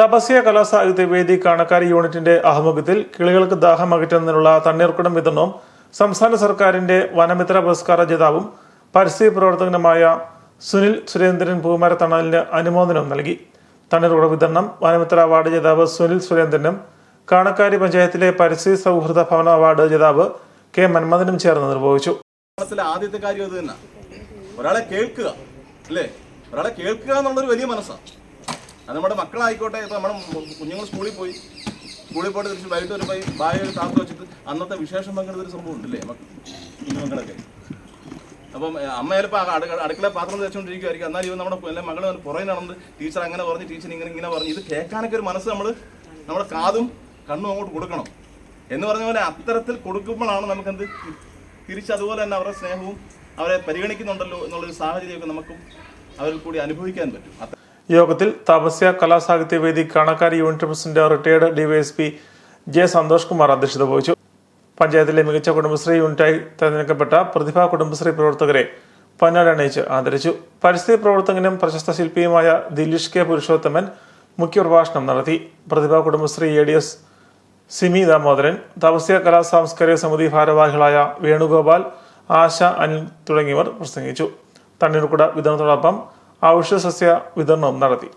തപസ്യ കലാസാഹിത്യ വേദി കാണക്കാരി യൂണിറ്റിന്റെ ആഭിമുഖ്യത്തിൽ കിളികൾക്ക് ദാഹം അകറ്റുന്നതിനുള്ള തണ്ണീർക്കുടം വിതരണവും സംസ്ഥാന സർക്കാരിന്റെ വനമിത്ര പുരസ്കാര ജേതാവും പരിസ്ഥിതി പ്രവർത്തകനുമായ സുനിൽ സുരേന്ദ്രൻ പൂമര തണലിന് അനുമോദനം നൽകി. തണ്ണീർക്കുട വിതരണം വനമിത്ര അവാർഡ് ജേതാവ് സുനിൽ സുരേന്ദ്രനും കാണക്കാരി പഞ്ചായത്തിലെ പരിസ്ഥിതി സൗഹൃദ ഭവന അവാർഡ് ജേതാവ് കെ മന്മഥനും ചേർന്ന് നിർവഹിച്ചു. ആദ്യത്തെ കാര്യം ഒരാളെ കേൾക്കുക അല്ലേ? ഒരാളെ കേൾക്കുക എന്നുള്ളൊരു വലിയ മനസ്സാണ് അത് നമ്മുടെ മക്കളായിക്കോട്ടെ. ഇപ്പൊ നമ്മുടെ കുഞ്ഞുങ്ങൾ സ്കൂളിൽ പോയി. സ്കൂളിൽ പോയിട്ട് തിരിച്ച് വൈകിട്ട് വരുമ്പോൾ ഈ ബാഗ് ഒരു താത്ത് വെച്ചിട്ട് അന്നത്തെ വിശേഷം പങ്കെടുത്ത ഒരു സംഭവം ഉണ്ടല്ലേ കുഞ്ഞുമക്കളൊക്കെ അപ്പം അമ്മ ചിലപ്പോൾ അടുക്കള പാത്രം വെച്ചുകൊണ്ടിരിക്കുമായിരിക്കും എന്നാൽ ഇവ നമ്മുടെ എല്ലാ മകൾ പുറകെ നടന്ന് ടീച്ചർ അങ്ങനെ പറഞ്ഞ് ടീച്ചർ ഇങ്ങനെ ഇങ്ങനെ പറഞ്ഞു ഇത് കേൾക്കാനൊക്കെ ഒരു മനസ്സ് നമ്മൾ നമ്മുടെ കാതും കണ്ണും അങ്ങോട്ട് കൊടുക്കണം. എന്ന് പറഞ്ഞ പോലെ അത്തരത്തിൽ കൊടുക്കുമ്പോഴാണ് നമുക്കെന്ത് തിരിച്ചതുപോലെ തന്നെ അവരുടെ സ്നേഹവും അവരെ പരിഗണിക്കുന്നുണ്ടല്ലോ എന്നുള്ളൊരു സാഹചര്യമൊക്കെ നമുക്കും അവരിൽ കൂടി അനുഭവിക്കാൻ പറ്റും. യോഗത്തിൽ Tapasya Kalasahitya Vedi Kanakkari unit president retired DySP J Santhosh Kumar അധ്യക്ഷത വഹിച്ചു. പഞ്ചായത്തിലെ മികച്ച കുടുംബശ്രീ യൂണിറ്റായി തെരഞ്ഞെടുക്കപ്പെട്ട പ്രതിഭാ കുടുംബശ്രീ പ്രവർത്തകരെ പൊന്നാടണിയിച്ച് ആദരിച്ചു. പരിസ്ഥിതി പ്രവർത്തകനും പ്രശസ്ത ശില്പിയുമായ ദിലീഷ് കെ പുരുഷോത്തമൻ മുഖ്യപ്രഭാഷണം നടത്തി. Prathibha Kudumbashree A D S Simi Damodaran Tapasya Kala Samskarika Samithi ഭാരവാഹികളായ വേണുഗോപാൽ ആശ അനിൽ തുടങ്ങിയവർ പ്രസംഗിച്ചു. തണ്ണീർക്കുട വിതരണത്തോടൊപ്പം ഔഷധ സസ്യ വിതരണവും നടത്തി